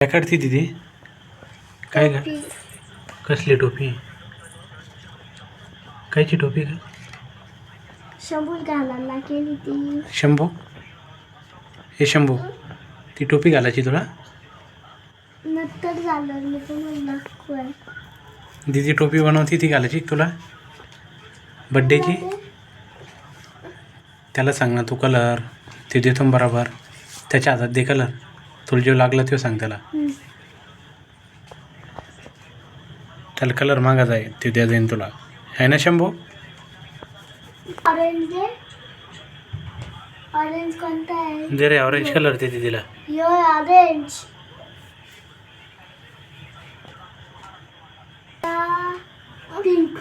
काय काढते दिदी? काय का कसली टोपी? कायची टोपी का शंभूत घालायला केली ती. शंभू? हे शंभू ती टोपी घालायची तुला? नंतर झालं मी तुम्हाला दाखवाय दिदी टोपी बनवती ती घालायची तुला? बड्डेची त्याला सांग ना तू कलर ते देतो ना बरोबर. त्याच्या हातात दे कलर तुला जो लागला तो सांग त्याला. त्याला कलर मागायचा आहे ते द्या जाईन तुला. आहे ना शंभू? ऑरेंज दे ऑरेंज कोणता आहे? दे रे ऑरेंज कलर दे दिदीला यो ऑरेंज पिंक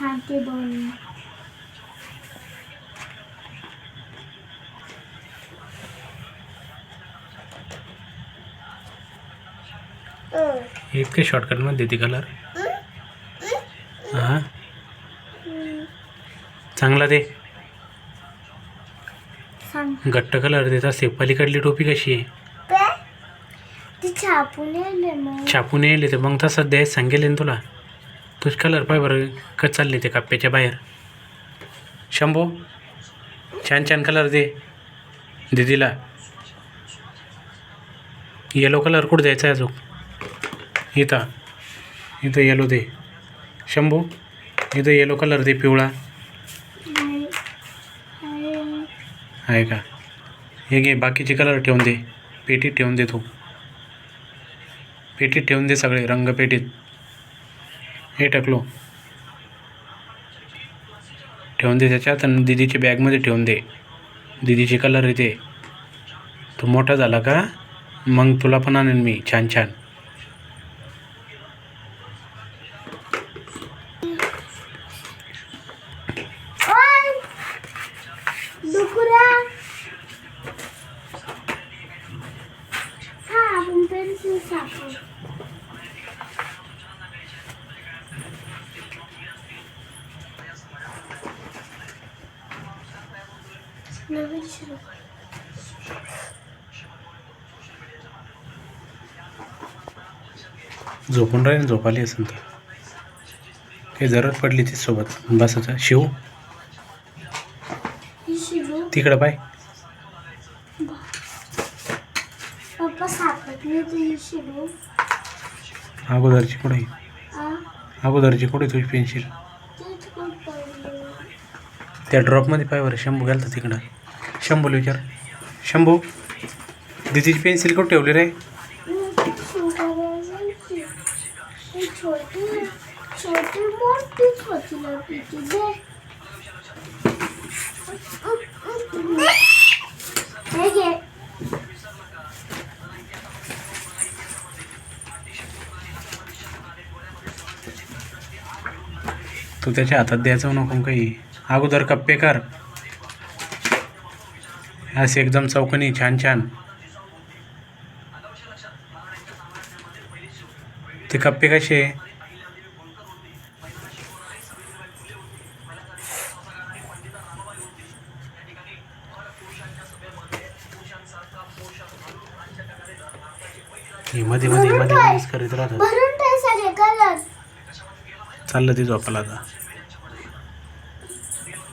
हा ते इतके शॉर्टकटमध्ये देते कलर हां? चांगला दे. घट्ट कलर देत असते. पलीकडली टोपी कशी आहे? ती? छापून येईल तर मग तसं द्यायच सांगेल ना तुला. तुझ कलर पाय बरं का चालले ते कप्प्याच्या बाहेर. शंभो छान छान कलर दे. दीदीला. येलो कलर कुठं द्यायचा आहे अजून? इथं इथं येलो दे. शंभू इथं येलो कलर दे पिवळा. आहे. का? हे घे बाकीचे कलर ठेवून दे. पेटीत ठेवून दे तू. पेटीत ठेवून दे सगळे रंग पेटीत. हे टाकलो. ठेवून दे त्याच्यात आणि दिदीच्या बॅगमध्ये ठेवून दे. दिदीचे कलर येते. तू मोठा झाला का? मग तुला पण आणेन मी छान छान. झोपून राहील झोपाली असेल तर. काही जरूरत पडली ती सोबत बसायचं शिव. ही शिरू तिकडं पाय. अगोदरची कुठे? अगोदरची कुठे तुझी पेन्सिल? त्या ड्रॉपमध्ये पाय बरं शंभू गेलता तिकडं. शंभूला विचार. शंभू दिदीची पेन्सिल कुठं ठेवली रे? छोटी छोटी मोठीच होती ना तिची दे हे घे तू त्याच्या हातात द्यायचं नको काही. अगोदर कप्पे कर. असे एकदम चौकनी छान छान. ते कप्पे कसे? हे मध्ये मध्ये मध्ये करीत राहतात. चाललं ते झोपायला आता.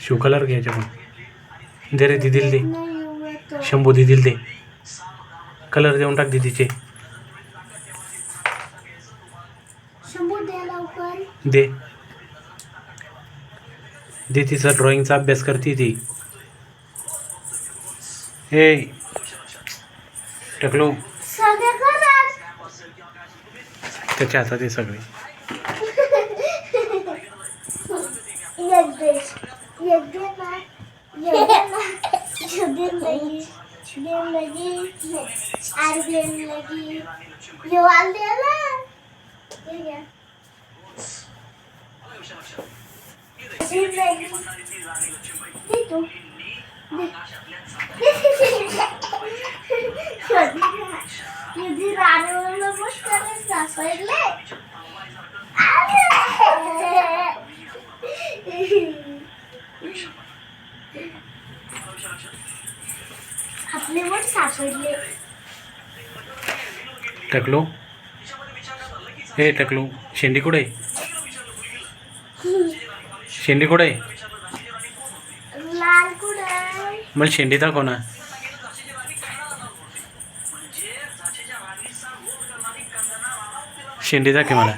शिव कलर घ्यायचे पण दे रे दिदील दे. शंभू दिदील दे. कलर देऊन टाक दिदीचे शंभू दे दे. तिचा ड्रॉइंगचा अभ्यास करते ती. हे. टकलो त्याच्या हातात आहे सगळे. एक दे ना एक दे ना एक दे लगी दे लगी आर दे लगी ये वाल दे ना ये क्या दे लगी दे तू दे रानवलं मस्त सासवले आपले पण सापडले. टकलो? हे टकलो शेंडी कुठे? शेंडी कुठे? लाल कुडाय मला शेंडी दाखव ना. शेंडी दाखव मला.